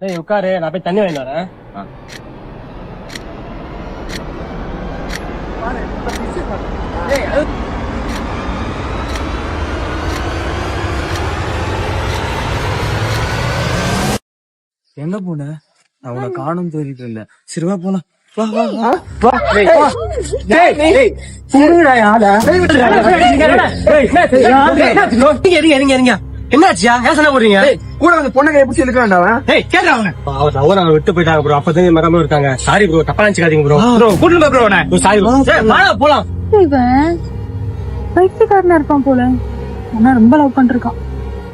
டேய் உட்காரு நான் போய் தண்ணி வாங்கி வரேன் எங்க போன நான் உன்னை காணும் தேடிட்டு இருந்தேன் சரி வா போலாம் என்னாச்சியா ஏன் சண்டை போடுறீங்க கூட வந்து பொண்ணை எப்படி சொல்லிக்கிறான் ஏய் கேட்றா அவங்க அவர் அவர் அவங்க விட்டு போயிட்டாங்க ப்ரோ அப்பதான் மறந்து இருக்காங்க. சாரி ப்ரோ தப்பா நினைச்சுக்காதீங்க ப்ரோ ப்ரோ கூட்டிட்டு ப்ரோ ப்ரோ சாரி. ப்ரோ வாடா போலாம். இவன் பைத்தியக்காரனா இருப்பான் போல. ஆனா ரொம்ப லவ் பண்ணிருக்கான்.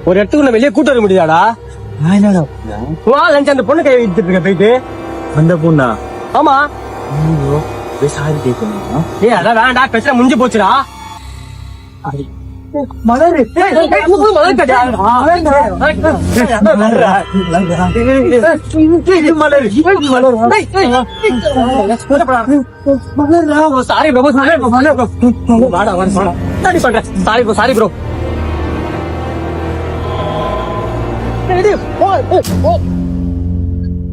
ஒரு இடத்துக்கு உன்னை வெளியே கூட்டு வர முடியாதா? வா லஞ்ச் அந்த பொண்ணு கை வைத்துட்டு இருக்க போயிட்டு. அந்த பொண்ணா? ஆமா. சாரி கேட்கணும் ஏய் அதான் வேண்டாம் முடிஞ்சு போச்சுடா. மலர் மலர் ஏய், ஏய், Malar sorry bro sorry bro வாடா வாடா சாரி பண்றேன் சாரி ப்ரோ சாரி ப்ரோ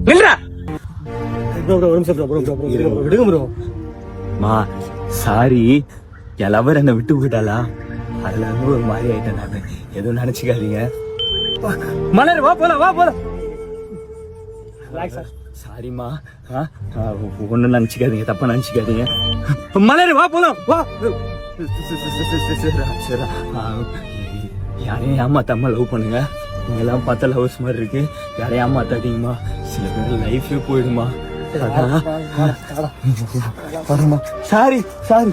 நில்றா ப்ரோ ப்ரோ ஒரு நிமிஷம் ப்ரோ ப்ரோ ப்ரோ விடுங்க ப்ரோ மா சாரி என் லவர் என்ன விட்டு போயிட்டாளா? அதுல இருந்து ஒரு மாதிரி ஆயிட்டேன் நானு. எதுவும் நினைச்சுக்காதீங்க. மலர் வா போலாம் வா போலாம். சாரிம்மா ஒன்னும் நினைச்சுக்காதீங்க தப்பா நினைச்சுக்காதீங்க. மலர் வா போலாம் வா. யாரையும் ஏமாத்தாம லவ் பண்ணுங்க. நீங்க எல்லாம் பார்த்தா லவ்ஸ் மாதிரி இருக்கு. யாரையும் ஏமாத்தாதீங்கம்மா. சில பேர் லைஃபே போயிடுமா. Sorry sorry